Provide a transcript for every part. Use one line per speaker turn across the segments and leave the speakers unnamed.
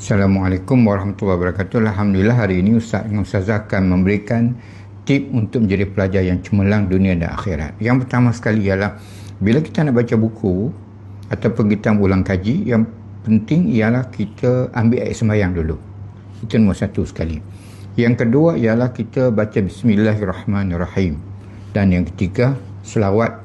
Assalamualaikum warahmatullahi wabarakatuh. Alhamdulillah hari ini Ustaz dengan Ustazah akan memberikan tip untuk menjadi pelajar yang cemerlang dunia dan akhirat. Yang pertama sekali ialah bila kita nak baca buku ataupun kita ulang kaji, yang penting ialah kita ambil ayat sembahyang dulu. Itu nombor satu sekali. Yang kedua ialah kita baca Bismillahirrahmanirrahim. Dan yang ketiga, selawat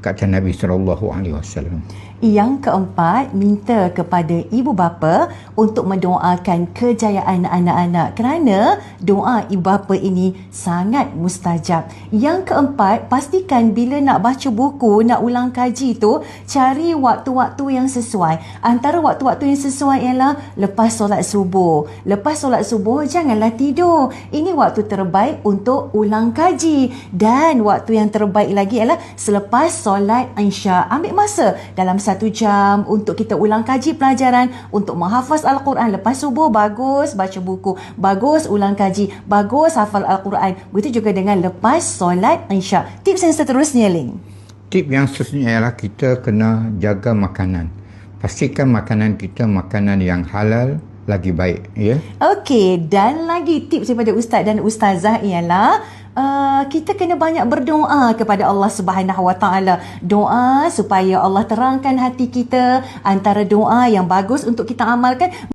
kata Nabi sallallahu alaihi wasallam.
Yang keempat, minta kepada ibu bapa untuk mendoakan kejayaan anak-anak kerana doa ibu bapa ini sangat mustajab. Yang keempat, pastikan bila nak baca buku, nak ulang kaji tu, cari waktu-waktu yang sesuai. Antara waktu-waktu yang sesuai ialah lepas solat subuh. Lepas solat subuh, janganlah tidur. Ini waktu terbaik untuk ulang kaji. Dan waktu yang terbaik lagi ialah selepas solat insya. Ambil masa dalam satu jam untuk kita ulang kaji pelajaran untuk menghafaz Al-Quran lepas subuh bagus baca buku bagus ulang kaji bagus hafal Al-Quran begitu juga dengan lepas solat insya tips yang seterusnya Ling
Tip yang seterusnya ialah kita kena jaga makanan. Pastikan makanan kita makanan yang halal lagi baik, ya.
Okey, dan lagi tips daripada ustaz dan ustazah ialah Uh, kita kena banyak berdoa kepada Allah Subhanahu Wa Taala. Doa supaya Allah terangkan hati kita antara doa yang bagus untuk kita amalkan